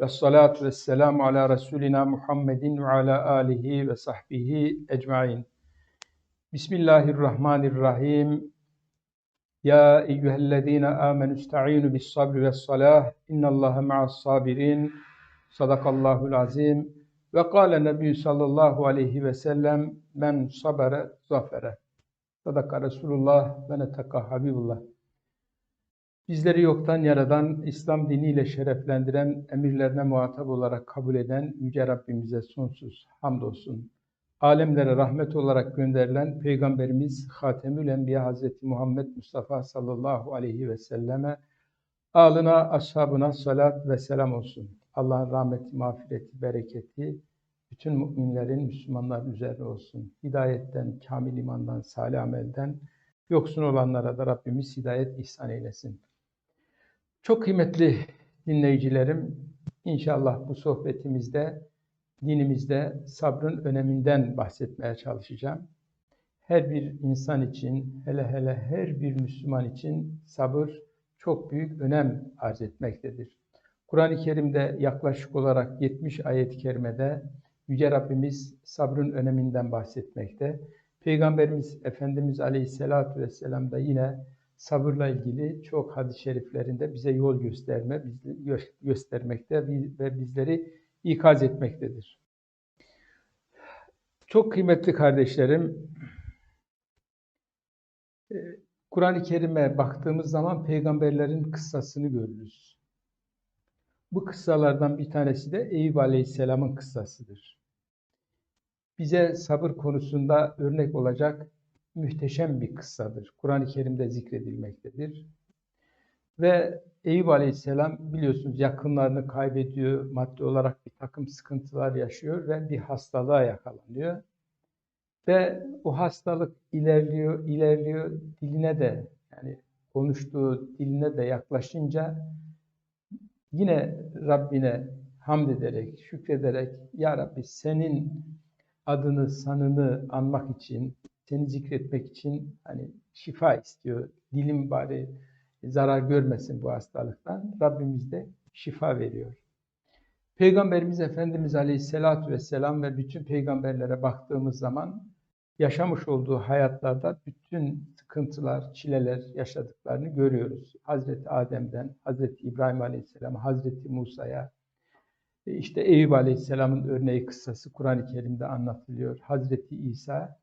Ve salatu vesselamu ala Resulina Muhammedin ve ala alihi ve sahbihi ecmaîn. Bismillahirrahmanirrahim. Ya eyyühellezine amenu ista'inu bis sabri ve salah. İnnallaha ma'as sabirin. Sadakallahul azim. Ve kâle nebiyyü sallallahu aleyhi ve sellem men sabere zafere. Sadaka Resulullah ve netaka Habibullah. Bizleri yoktan yaradan, İslam diniyle şereflendiren, emirlerine muhatap olarak kabul eden Yüce Rabbimize sonsuz hamdolsun. Alemlere rahmet olarak gönderilen Peygamberimiz Hatemül Enbiya Hazreti Muhammed Mustafa sallallahu aleyhi ve selleme, alına, ashabına salat ve selam olsun. Allah'ın rahmeti, mağfireti, bereketi, bütün müminlerin, Müslümanların üzerine olsun. Hidayetten, kamil imandan, salih amelden yoksun olanlara da Rabbimiz hidayet ihsan eylesin. Çok kıymetli dinleyicilerim, inşallah bu sohbetimizde dinimizde sabrın öneminden bahsetmeye çalışacağım. Her bir insan için, hele hele her bir Müslüman için sabır çok büyük önem arz etmektedir. Kur'an-ı Kerim'de yaklaşık olarak 70 ayet-i kerimede Yüce Rabbimiz sabrın öneminden bahsetmekte. Peygamberimiz Efendimiz Aleyhisselatü Vesselam da yine sabırla ilgili çok hadis-i şeriflerinde bize yol gösterme, göstermekte ve bizleri ikaz etmektedir. Çok kıymetli kardeşlerim, e, Kur'an-ı Kerim'e baktığımız zaman peygamberlerin kıssasını görürüz. Bu kıssalardan bir tanesi de Eyüp Aleyhisselam'ın kıssasıdır. Bize sabır konusunda örnek olacak muhteşem bir kıssadır. Kur'an-ı Kerim'de zikredilmektedir. Ve Eyüp Aleyhisselam biliyorsunuz yakınlarını kaybediyor, maddi olarak bir takım sıkıntılar yaşıyor ve bir hastalığa yakalanıyor. Ve o hastalık ilerliyor, ilerliyor, diline de yani konuştuğu diline de yaklaşınca yine Rabbine hamd ederek, şükrederek Ya Rabbi senin adını, sanını anmak için, seni zikretmek için hani şifa istiyor. Dilim bari zarar görmesin bu hastalıktan. Rabbimiz de şifa veriyor. Peygamberimiz Efendimiz Aleyhisselatü Vesselam ve bütün peygamberlere baktığımız zaman yaşamış olduğu hayatlarda bütün sıkıntılar, çileler yaşadıklarını görüyoruz. Hazreti Adem'den, Hazreti İbrahim Aleyhisselam, Hazreti Musa'ya, işte Eyüp Aleyhisselam'ın örneği kıssası Kur'an-ı Kerim'de anlatılıyor. Hazreti İsa,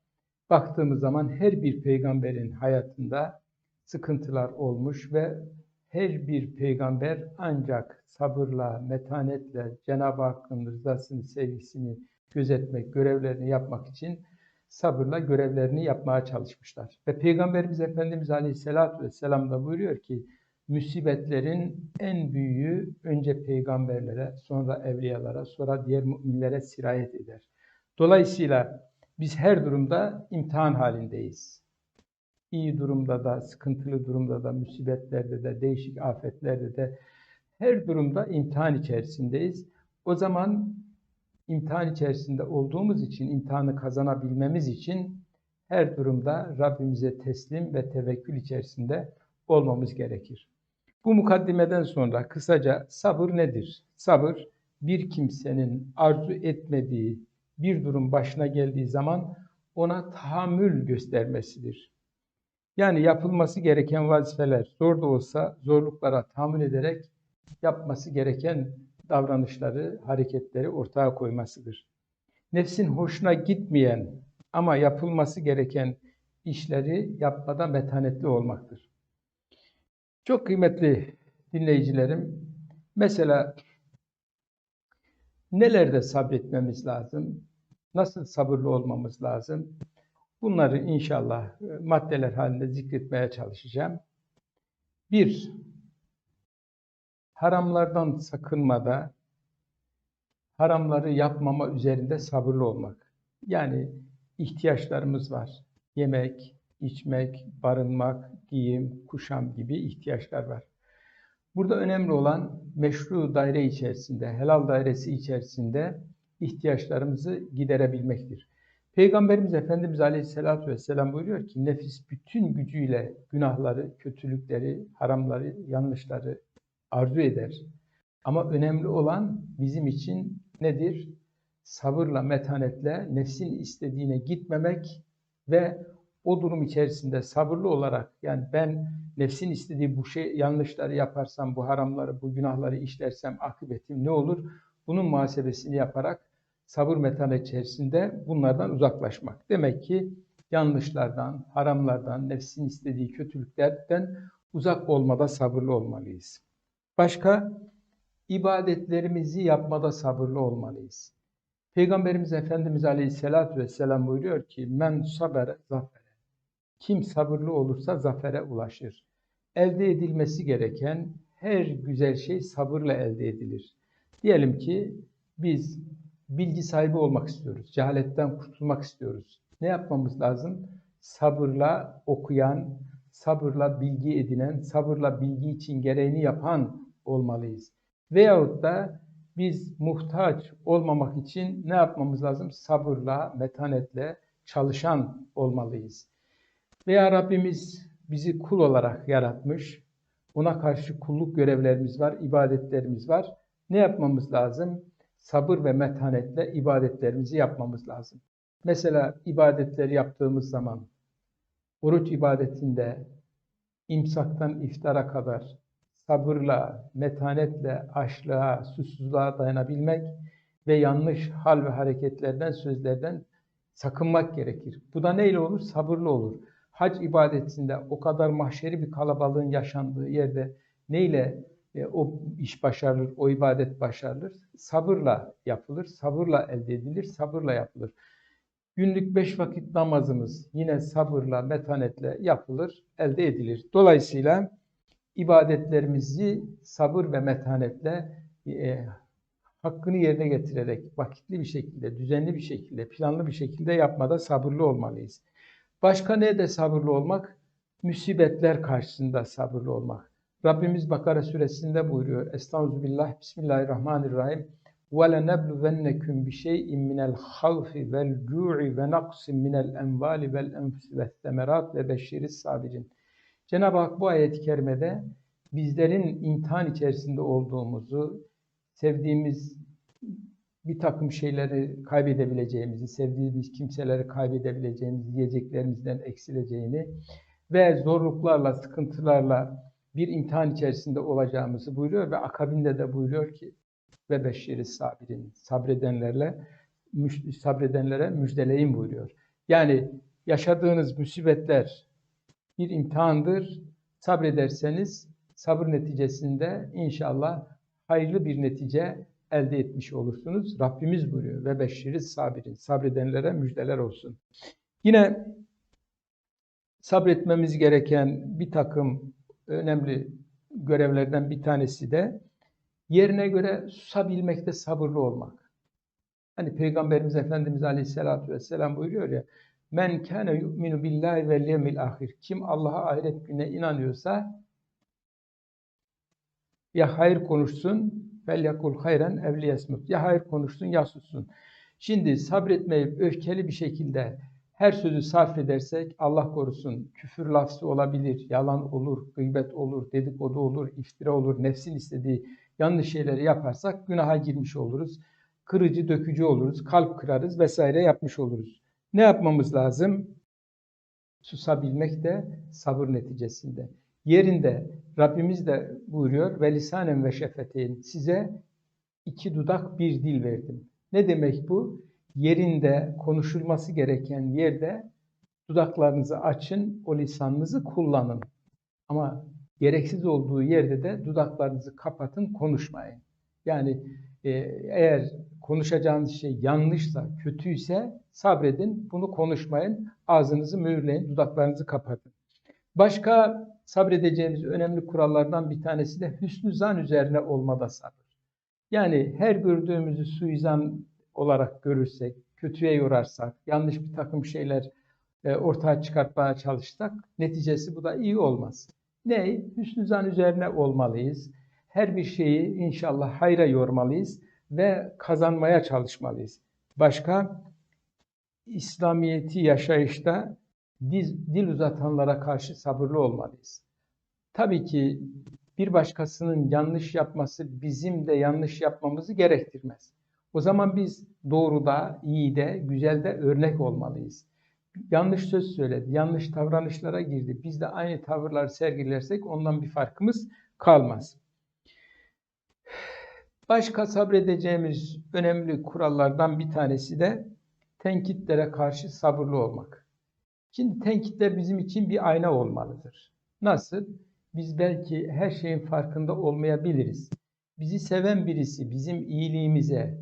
baktığımız zaman her bir peygamberin hayatında sıkıntılar olmuş ve her bir peygamber ancak sabırla, metanetle Cenab-ı Hakk'ın rızasını, sevgisini gözetmek, görevlerini yapmak için sabırla görevlerini yapmaya çalışmışlar. Ve Peygamberimiz Efendimiz Aleyhisselatü Vesselam da buyuruyor ki, musibetlerin en büyüğü önce peygamberlere, sonra evliyalara, sonra diğer müminlere sirayet eder. Dolayısıyla biz her durumda imtihan halindeyiz. İyi durumda da, sıkıntılı durumda da, musibetlerde de, değişik afetlerde de her durumda imtihan içerisindeyiz. O zaman imtihan içerisinde olduğumuz için, imtihanı kazanabilmemiz için her durumda Rabbimize teslim ve tevekkül içerisinde olmamız gerekir. Bu mukaddimeden sonra kısaca sabır nedir? Sabır bir kimsenin arzu etmediği bir durum başına geldiği zaman ona tahammül göstermesidir. Yani yapılması gereken vazifeler zor da olsa zorluklara tahammül ederek yapması gereken davranışları, hareketleri ortaya koymasıdır. Nefsin hoşuna gitmeyen ama yapılması gereken işleri yapmada metanetli olmaktır. Çok kıymetli dinleyicilerim, mesela nelerde sabretmemiz lazım, nasıl sabırlı olmamız lazım, bunları inşallah e, maddeler halinde zikretmeye çalışacağım. Bir, haramlardan sakınmada, haramları yapmama üzerinde sabırlı olmak. Yani ihtiyaçlarımız var. Yemek, içmek, barınmak, giyim, kuşam gibi ihtiyaçlar var. Burada önemli olan meşru daire içerisinde, helal dairesi içerisinde ihtiyaçlarımızı giderebilmektir. Peygamberimiz Efendimiz Aleyhisselatü Vesselam buyuruyor ki nefis bütün gücüyle günahları, kötülükleri, haramları, yanlışları arzu eder. Ama önemli olan bizim için nedir? Sabırla, metanetle nefsin istediğine gitmemek ve o durum içerisinde sabırlı olarak yani ben nefsin istediği bu şey yanlışları yaparsam, bu haramları, bu günahları işlersem akıbetim ne olur? Bunun muhasebesini yaparak sabır metanet içerisinde bunlardan uzaklaşmak. Demek ki yanlışlardan, haramlardan, nefsin istediği kötülüklerden uzak olmada sabırlı olmalıyız. Başka ibadetlerimizi yapmada sabırlı olmalıyız. Peygamberimiz Efendimiz Aleyhisselatü Vesselam buyuruyor ki men saber zafere. Kim sabırlı olursa zafere ulaşır. Elde edilmesi gereken her güzel şey sabırla elde edilir. Diyelim ki biz bilgi sahibi olmak istiyoruz. Cehaletten kurtulmak istiyoruz. Ne yapmamız lazım? Sabırla okuyan, sabırla bilgi edinen, sabırla bilgi için gereğini yapan olmalıyız. Veyahut da biz muhtaç olmamak için ne yapmamız lazım? Sabırla, metanetle çalışan olmalıyız. Veya Rabbimiz bizi kul olarak yaratmış. Ona karşı kulluk görevlerimiz var, ibadetlerimiz var. Ne yapmamız lazım? Sabır ve metanetle ibadetlerimizi yapmamız lazım. Mesela ibadetleri yaptığımız zaman oruç ibadetinde imsaktan iftara kadar sabırla, metanetle açlığa, susuzluğa dayanabilmek ve yanlış hal ve hareketlerden, sözlerden sakınmak gerekir. Bu da neyle olur? Sabırlı olur. Hac ibadetinde o kadar mahşeri bir kalabalığın yaşandığı yerde neyle e, o iş başarılır, o ibadet başarılır? Sabırla yapılır, sabırla elde edilir, sabırla yapılır. Günlük beş vakit namazımız yine sabırla, metanetle yapılır, elde edilir. Dolayısıyla ibadetlerimizi sabır ve metanetle e, hakkını yerine getirerek vakitli bir şekilde, düzenli bir şekilde, planlı bir şekilde yapmada sabırlı olmalıyız. Başka ne de sabırlı olmak? Musibetler karşısında sabırlı olmak. Rabbimiz Bakara suresinde buyuruyor. Estağfirullah, Bismillahirrahmanirrahim. وَلَنَبْلُوَنَّكُمْ بِشَيْءٍ مِنَ الْخَوْفِ وَالْجُوعِ وَنَقْصٍ مِنَ الْاَنْوَالِ وَالْاَنْفُسِ وَالثَّمَرَاتِ وَبَشِّرِ الصَّابِرِينَ Cenab-ı Hak bu ayet-i kerimede bizlerin imtihan içerisinde olduğumuzu, sevdiğimiz bir takım şeyleri kaybedebileceğimizi, sevdiğimiz kimseleri kaybedebileceğimizi, yiyeceklerimizden eksileceğini ve zorluklarla, sıkıntılarla bir imtihan içerisinde olacağımızı buyuruyor ve akabinde de buyuruyor ki ve beşşiri sabirin sabredenlerle sabredenlere müjdeleyin buyuruyor. Yani yaşadığınız musibetler bir imtihandır. Sabrederseniz sabır neticesinde inşallah hayırlı bir netice elde etmiş olursunuz. Rabbimiz buyuruyor ve beşşiri sabirin. Sabredenlere müjdeler olsun. Yine sabretmemiz gereken bir takım önemli görevlerden bir tanesi de yerine göre susabilmekte sabırlı olmak. Hani Peygamberimiz Efendimiz Aleyhisselatü Vesselam buyuruyor ya Men kâne yu'minu billahi vel yevmil ahir. Kim Allah'a ahiret gününe inanıyorsa ya hayır konuşsun vel yakul hayren evli yasmut. Ya hayır konuşsun ya sussun. Şimdi sabretmeyip öfkeli bir şekilde her sözü sarf edersek Allah korusun küfür lafzı olabilir, yalan olur, gıybet olur, dedikodu olur, iftira olur, nefsin istediği yanlış şeyleri yaparsak günaha girmiş oluruz. Kırıcı, dökücü oluruz, kalp kırarız vesaire yapmış oluruz. Ne yapmamız lazım? Susabilmek de sabır neticesinde. Yerinde Rabbimiz de buyuruyor ve lisanen ve şefeteyn size iki dudak bir dil verdim. Ne demek bu? Yerinde konuşulması gereken yerde dudaklarınızı açın, o lisanınızı kullanın. Ama gereksiz olduğu yerde de dudaklarınızı kapatın, konuşmayın. Yani e, eğer konuşacağınız şey yanlışsa, kötüyse sabredin, bunu konuşmayın, ağzınızı mühürleyin, dudaklarınızı kapatın. Başka sabredeceğimiz önemli kurallardan bir tanesi de hüsnü zan üzerine olmada sabır. Yani her gördüğümüzü suizan olarak görürsek, kötüye yorarsak, yanlış bir takım şeyler e, ortaya çıkartmaya çalışsak neticesi bu da iyi olmaz. Ne? Hüsnü zan üzerine olmalıyız. Her bir şeyi inşallah hayra yormalıyız ve kazanmaya çalışmalıyız. Başka İslamiyeti yaşayışta dil, dil uzatanlara karşı sabırlı olmalıyız. Tabii ki bir başkasının yanlış yapması bizim de yanlış yapmamızı gerektirmez. O zaman biz doğruda, iyi de, güzel de örnek olmalıyız. Yanlış söz söyledi, yanlış davranışlara girdi. Biz de aynı tavırları sergilersek ondan bir farkımız kalmaz. Başka sabredeceğimiz önemli kurallardan bir tanesi de tenkitlere karşı sabırlı olmak. Şimdi tenkitler bizim için bir ayna olmalıdır. Nasıl? Biz belki her şeyin farkında olmayabiliriz. Bizi seven birisi bizim iyiliğimize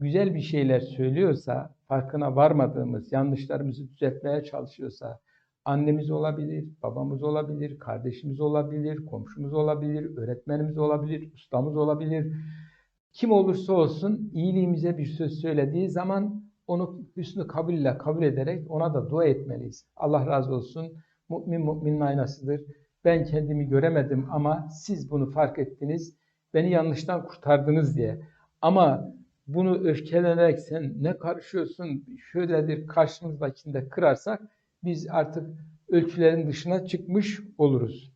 güzel bir şeyler söylüyorsa, farkına varmadığımız, yanlışlarımızı düzeltmeye çalışıyorsa, annemiz olabilir, babamız olabilir, kardeşimiz olabilir, komşumuz olabilir, öğretmenimiz olabilir, ustamız olabilir. Kim olursa olsun iyiliğimize bir söz söylediği zaman onu hüsnü kabulle kabul ederek ona da dua etmeliyiz. Allah razı olsun. Mümin müminin aynasıdır. Ben kendimi göremedim ama siz bunu fark ettiniz. Beni yanlıştan kurtardınız diye. Ama bunu öfkelenerek sen ne karışıyorsun şöyledir karşımızdakinde kırarsak biz artık ölçülerin dışına çıkmış oluruz.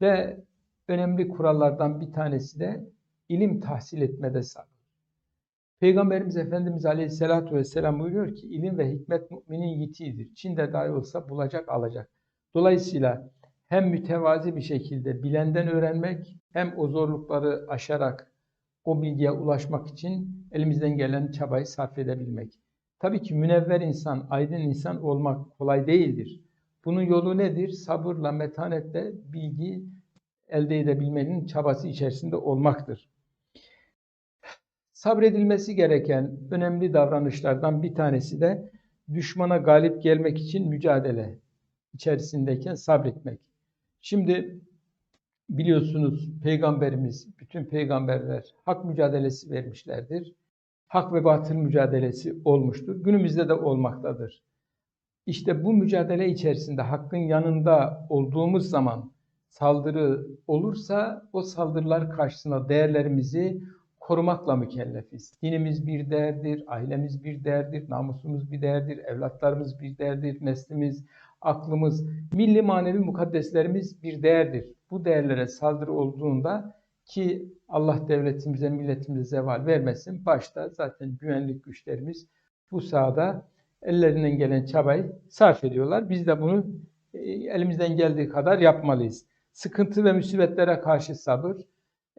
Ve önemli kurallardan bir tanesi de ilim tahsil etmede sabır. Peygamberimiz Efendimiz Aleyhisselatü Vesselam buyuruyor ki ilim ve hikmet müminin yitiğidir. Çin'de dahi olsa bulacak alacak. Dolayısıyla hem mütevazi bir şekilde bilenden öğrenmek hem o zorlukları aşarak o bilgiye ulaşmak için elimizden gelen çabayı sarf edebilmek. Tabii ki münevver insan, aydın insan olmak kolay değildir. Bunun yolu nedir? Sabırla, metanetle bilgi elde edebilmenin çabası içerisinde olmaktır. Sabredilmesi gereken önemli davranışlardan bir tanesi de düşmana galip gelmek için mücadele içerisindeyken sabretmek. Şimdi biliyorsunuz peygamberimiz, bütün peygamberler hak mücadelesi vermişlerdir. Hak ve batıl mücadelesi olmuştur. Günümüzde de olmaktadır. İşte bu mücadele içerisinde hakkın yanında olduğumuz zaman saldırı olursa o saldırılar karşısında değerlerimizi korumakla mükellefiz. Dinimiz bir değerdir, ailemiz bir değerdir, namusumuz bir değerdir, evlatlarımız bir değerdir, neslimiz, aklımız, milli manevi mukaddeslerimiz bir değerdir. Bu değerlere saldırı olduğunda ki Allah devletimize, milletimize zeval vermesin. Başta zaten güvenlik güçlerimiz bu sahada ellerinden gelen çabayı sarf ediyorlar. Biz de bunu e, elimizden geldiği kadar yapmalıyız. Sıkıntı ve musibetlere karşı sabır,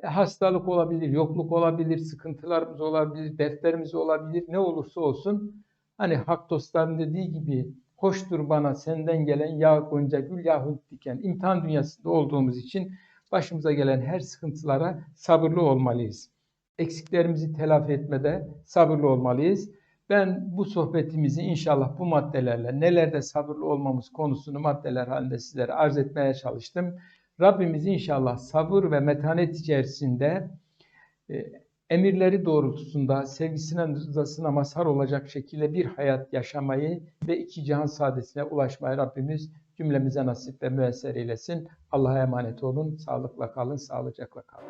hastalık olabilir, yokluk olabilir, sıkıntılarımız olabilir, dertlerimiz olabilir. Ne olursa olsun hani hak dostların dediği gibi hoştur bana senden gelen ya gonca gül yahut diken. İmtihan dünyasında olduğumuz için başımıza gelen her sıkıntılara sabırlı olmalıyız. Eksiklerimizi telafi etmede sabırlı olmalıyız. Ben bu sohbetimizi inşallah bu maddelerle nelerde sabırlı olmamız konusunu maddeler halinde sizlere arz etmeye çalıştım. Rabbimiz inşallah sabır ve metanet içerisinde e, emirleri doğrultusunda sevgisine rızasına mazhar olacak şekilde bir hayat yaşamayı ve iki cihan saadetine ulaşmayı Rabbimiz cümlemize nasip ve müesser eylesin. Allah'a emanet olun. Sağlıkla kalın, sağlıcakla kalın.